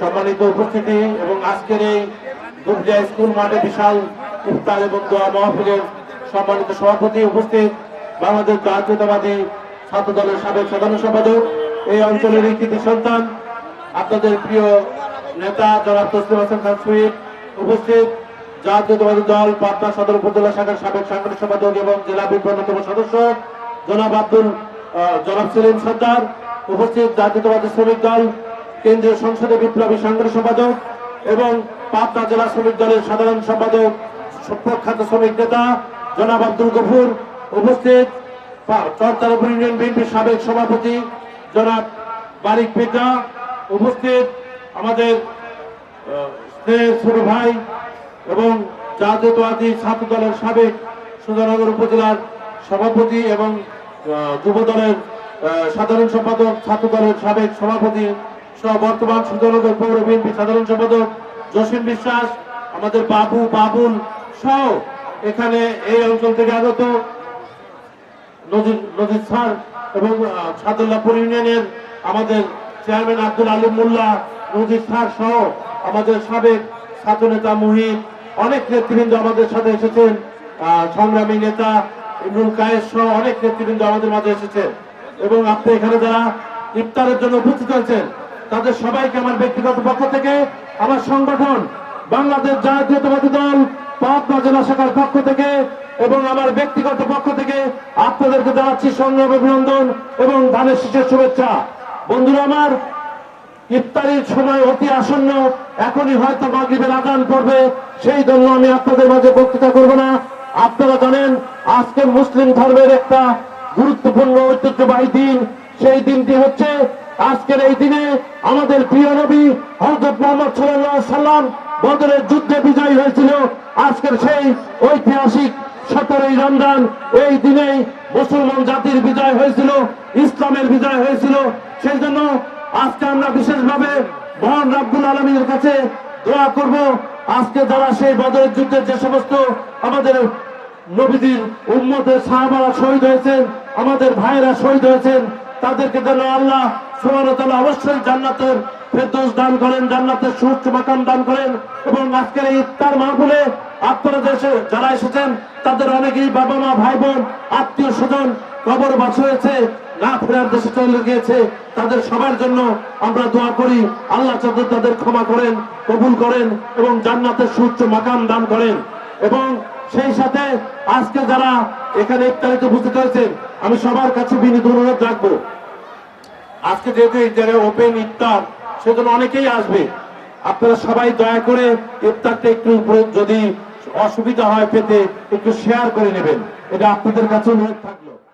সম্মানিত উপস্থিতি এবং আজকের এই দুর্গা স্কুল মাঠে বিশাল ইফতার এবং দোয়া মাহফিলের সম্মানিত সভাপতি উপস্থিত বাংলাদেশ জাতীয়তাবাদী ছাত্র দলের সাবেক সাধারণ সম্পাদক, এই অঞ্চলের কৃতি সন্তান, আপনাদের প্রিয় নেতা জনাব তসলিম হাসান খান সুইপ উপস্থিত, জাতীয়তাবাদী দল, পাবনা সদর উপজেলা শাখার সাবেক সাংগঠনিক সম্পাদক এবং জেলা বিএনপির অন্যতম সদস্য, জনাব আব্দুল জনাব সেলিম সর্দার উপস্থিত জাতীয়তাবাদী শ্রমিক দল, কেন্দ্রীয় সংসদে বিপ্লবী সাংগঠনিক সম্পাদক এবং পাবনা জেলা শ্রমিক দলের সাধারণ সম্পাদক, প্রখ্যাত শ্রমিক নেতা জনাব আব্দুল গফুর উপস্থিত। চরতারপুর ইউনিয়ন বিএনপির সাবেক সভাপতি জনাব বারিক পেটা উপস্থিত। আমাদের ভাই এবং জাতীয়তাবাদী ছাত্র দলের সাবেক সুন্দরনগর উপজেলার সভাপতি এবং যুব দলের সাধারণ সম্পাদক ছাত্র দলের সাবেক সভাপতি সহ বর্তমান সুন্দরনগর পৌর বিএনপি সাধারণ সম্পাদক জসিম বিশ্বাস আমাদের বাবু বাবুল সহ এখানে এই অঞ্চল থেকে আগত নজির স্যার এবং আহ, সাদুল্লাহপুর ইউনিয়নের আমাদের চেয়ারম্যান আব্দুল আলী মোল্লা নজির স্যার সহ আমাদের সাবেক ছাত্র নেতা মুহিত অনেক নেতৃবৃন্দ আমাদের সাথে এসেছেন। সংগ্রামী নেতা ইমরুল কায়েস সহ অনেক নেতৃবৃন্দ আমাদের মাঝে এসেছেন। এবং আপনি এখানে যারা ইফতারের জন্য উপস্থিত হয়েছেন, তাদের সবাইকে আমার ব্যক্তিগত পক্ষ থেকে আমার সংগঠন বাংলাদেশ জাতীয়তাবাদী দল পাবনা জেলা শাখার পক্ষ থেকে এবং আমার ব্যক্তিগত পক্ষ থেকে আপনাদেরকে জানাচ্ছি সংগ্রাম, অভিনন্দন এবং ধানের শীষের শুভেচ্ছা। বন্ধুরা আমার, ইফতারির সময় অতি আসন্ন, এখনই হয়তো মাগরিবের আদান পড়বে, সেই জন্য আমি আপনাদের মাঝে বক্তৃতা করব না। আপনারা জানেন, আজকে মুসলিম ধর্মের একটা গুরুত্বপূর্ণ ঐতিহ্যবাহী দিন। সেই দিনটি হচ্ছে আজকের এই দিনে আমাদের প্রিয় নবী হজরত মোহাম্মদ সাল্লাহ সাল্লাম বদরের যুদ্ধে বিজয়ী হয়েছিল। আজকের সেই ঐতিহাসিক সতেরোই রমজান এই দিনেই মুসলমান জাতির বিজয় হয়েছিল, ইসলামের বিজয় হয়েছিল। সেই জন্য আজকে আমরা বিশেষভাবে মহান রাব্বুল আলমীর কাছে দোয়া করব। আজকে যারা সেই বদরের যুদ্ধের যে সমস্ত আমাদের নবীজির উম্মতের সাহাবারা শহীদ হয়েছেন আমাদের ভাইয়েরা শহীদ হয়েছেন, তাদেরকে যেন আল্লাহ অবশ্যই জান্নাতের ফেরদৌস দান করেন, জান্নাতের সুউচ্চ মাকাম দান করেন এবং আজকের এই ইফতার মাহফিলে আপনারা দেশে যারা এসেছেন, তাদের অনেকেই বাবা মা ভাই বোন আত্মীয় স্বজন কবর বাস হয়েছে, না ফেরার দেশে চলে গিয়েছে, তাদের সবার জন্য আমরা দোয়া করি, আল্লাহ তাদের ক্ষমা করেন, কবুল করেন এবং জান্নাতের সুউচ্চ মাকাম দান করেন এবং সেই সাথে আজকে যারা এখানে ইফতারিতে উপস্থিত হয়েছেন, আমি সবার কাছে বিনীত অনুরোধ রাখব। আজকে যেহেতু এই জায়গায় ওপেন ইফতার, সেজন্য অনেকেই আসবে। আপনারা সবাই দয়া করে ইফতারটা একটু উপরে যদি অসুবিধা হয় পেতে, একটু শেয়ার করে নেবেন। এটা আপনাদের কাছে অনুরোধ থাকল।